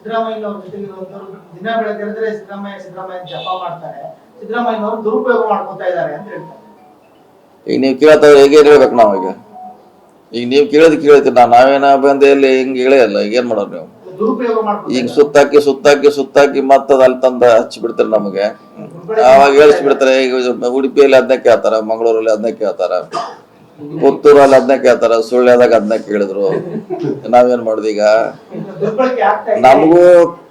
ಸಿದ್ದರಾಮಯ್ಯನವ್ರ ಜೊತೆಗೆ ಇರುವಂತವ್ರು ದಿನ ಬೆಳಗ್ಗೆ ಎದ್ರೆ ಸಿದ್ದರಾಮಯ್ಯ ಸಿದ್ದರಾಮಯ್ಯ ಜಪ ಮಾಡ್ತಾರೆ. ಸಿದ್ದರಾಮಯ್ಯನವರು ದುರುಪಯೋಗ ಮಾಡ್ಕೊತಾ ಇದ್ದಾರೆ ಅಂತ ಹೇಳ್ತಾರೆ. ಈಗ ನೀವು ಕೇಳ್ತಾ ಹೇಗೆ ಹೇಳ್ಬೇಕು ನಾವು ಈಗ? ಈಗ ನೀವು ಕೇಳೋದು ಕೇಳ್ತೀವಿ ನಾವು ನಾವೇನ ಬಂದೆಯಲ್ಲಿ ಹಿಂಗೆ ಹೇಳೇ ಇಲ್ಲ ಈಗ ಏನ್ ಮಾಡೋರು ನೀವು? ಈಗ ಸುತ್ತಾಕಿ ಸುತ್ತಾಕಿ ಸುತ್ತಾಕಿ ಮತ್ತದ ಅಲ್ಲಿ ತಂದ ಹಚ್ಚಿ ಬಿಡ್ತಾರೆ ನಮಗೆ ಅವಾಗ ಹೇಳಿಸ್ಬಿಡ್ತಾರೆ ಈಗ ಉಡುಪಿಯಲ್ಲಿ ಅದನ್ನ ಕೇಳ್ತಾರ ಮಂಗಳೂರಲ್ಲಿ ಅದನ್ನ ಕೇಳ್ತಾರ ಪುತ್ತೂರಲ್ಲಿ ಅದನ್ನ ಕೇಳ್ತಾರ ಸುಳ್ಳ್ಯದಾಗ ಅದನ್ನ ಕೇಳಿದ್ರು. ನಾವೇನ್ ಮಾಡುದು ಈಗ? ನಮಗೂ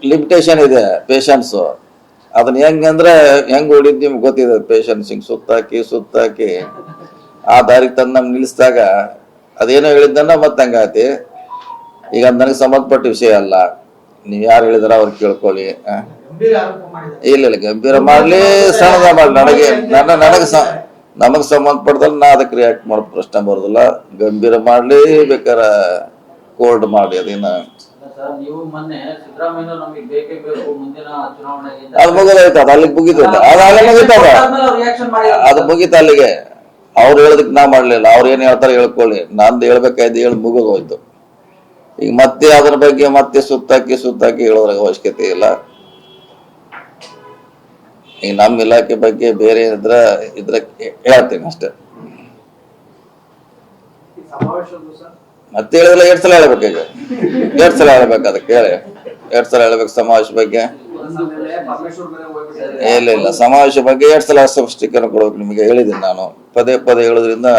ಲಿಮಿಟೇಷನ್ ಇದೆ ಪೇಷನ್ಸ್ ಅದನ್ನ ಹೆಂಗಂದ್ರೆ ಹೆಂಗ್ ಉಳಿದ್ ನಿಮ್ಗೆ ಗೊತ್ತಿದೆ ಪೇಷನ್ಸ್ ಹಿಂಗ್ ಸುತ್ತಾಕಿ ಸುತ್ತಾಕಿ ಆ ದಾರಿಗೆ ತಂದು ನಮ್ಗೆ ನಿಲ್ಲಿಸಿದಾಗ ಅದೇನೋ ಹೇಳಿದ್ದನ್ನ ಮತ್ತೆ ಹಂಗಾತಿ ಈಗ ನನಗೆ ಸಂಬಂಧಪಟ್ಟ ವಿಷಯ ಅಲ್ಲ. ನೀವ್ ಯಾರು ಹೇಳಿದಾರ ಅವ್ರು ಕೇಳ್ಕೊಳ್ಳಿ ಇಲ್ಲ ಇಲ್ಲ ಗಂಭೀರ ಮಾಡ್ಲಿ ಸಣ್ಣದ ಮಾಡ್ಲಿ. ನನಗೆ ನನ್ನ ನನಗೆ ನಮಗ್ ನಮಗ್ ಸಂಬಂಧಪಟ್ಟದಲ್ಲಿ ನಾ ಅದಕ್ಕೆ ರಿಯಾಕ್ಟ್ ಮಾಡೋದು ಪ್ರಶ್ನೆ ಬರೋದಿಲ್ಲ. ಗಂಭೀರ ಮಾಡ್ಲಿ ಬೇಕಾರ ಕೋಲ್ಡ್ ಮಾಡಿ ಅದೇನ. ಅದು ಮುಗಿದೋಯ್ತು ಅದು ಅಲ್ಲಿಗೆ ಅದು ಅಲ್ಲಿ ಮುಗಿತದ. ಅದು ಮುಗೀತ ಅಲ್ಲಿಗೆ. ಅವ್ರು ಹೇಳದಕ್ಕೆ ನಾ ಮಾಡ್ಲಿಲ್ಲ. ಅವ್ರು ಏನ್ ಹೇಳ್ತಾರೆ ಹೇಳ್ಕೊಳ್ಳಿ. ನಂದು ಹೇಳ್ಬೇಕಾಯ್ತು ಹೇಳಿ ಮುಗಿದು ಹೋಯ್ತು ಈಗ ಮತ್ತೆ ಅದ್ರ ಬಗ್ಗೆ ಮತ್ತೆ ಸುತ್ತಾಕಿ ಸುತ್ತಾಕಿ ಹೇಳೋದ್ರ ಅವಶ್ಯಕತೆ ಇಲ್ಲ. ಈಗ ನಮ್ಮ ಇಲಾಖೆ ಬಗ್ಗೆ ಬೇರೆ ಇದ್ರ ಇದ್ರ ಹೇಳ್ತೀನಿ ಅಷ್ಟೇ. ಮತ್ತೆ ಹೇಳಿದ್ರೆ ಎರಡ್ ಸಲ ಹೇಳ್ಬೇಕು ಈಗ. ಎರಡ್ ಸಲ ಹೇಳ್ಬೇಕು ಅದಕ್ಕೆ ಹೇಳಿ ಎರಡ್ ಸಲ ಹೇಳ್ಬೇಕು ಸಮಾವೇಶ ಬಗ್ಗೆ. ಇಲ್ಲ ಇಲ್ಲ. ಸಮಾವೇಶ ಬಗ್ಗೆ ಎರಡ್ ಸಲ ಸ್ಪಷ್ಟೀಕರಣ ಕೊಡ್ಬೇಕು ನಿಮಗೆ. ಹೇಳಿದ್ದೀನಿ ನಾನು. ಪದೇ ಪದೇ ಹೇಳೋದ್ರಿಂದ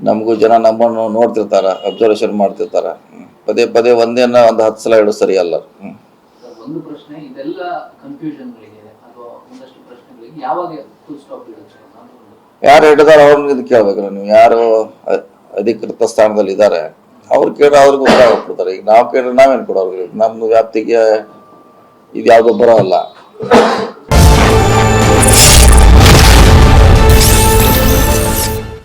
ನಮಗೂ ಜನ ನಮ್ಮನ್ನು ನೋಡ್ತಿರ್ತಾರ ಅಬ್ಸರ್ವೇಷನ್ ಮಾಡ್ತಿರ್ತಾರ. ಪದೇ ಪದೇ ಒಂದೇನ ಒಂದು ಹತ್ತು ಸಲ ಹೇಳೋದು ಸರಿ ಅಲ್ಲ. ಒಂದು ಪ್ರಶ್ನೆ ಇದೆಲ್ಲ ಕನ್ಫ್ಯೂಷನ್ಗಳಿಗೆ ಅಥವಾ ಒಂದಷ್ಟು ಪ್ರಶ್ನೆಗಳಿಗೆ ಯಾವಾಗ ಫುಲ್ ಸ್ಟಾಪ್ ಇಡುತ್ತೆ ಅನ್ನೋದು ಒಂದು ಯಾರು ಹಿಡಿದಾರ ಅವ್ರನ್ನ ಇದು ಕೇಳ್ಬೇಕಲ್ಲ ನೀವು. ಯಾರು ಅಧಿಕೃತ ಸ್ಥಾನದಲ್ಲಿ ಇದ್ದಾರೆ. ಅವ್ರು ಕೇಳ ಅವ್ರಿಗೆ ಉತ್ತರ ಕೊಡ್ತಾರೆ ಈಗ ನಾವು ಕೇಳಿದ್ರೆ ನಾವೇನು ಕೊಡೋರು? ನಮ್ಮ ವ್ಯಾಪ್ತಿಗೆ ಇದು ಬರೋ ಬರೋಲ್ಲ.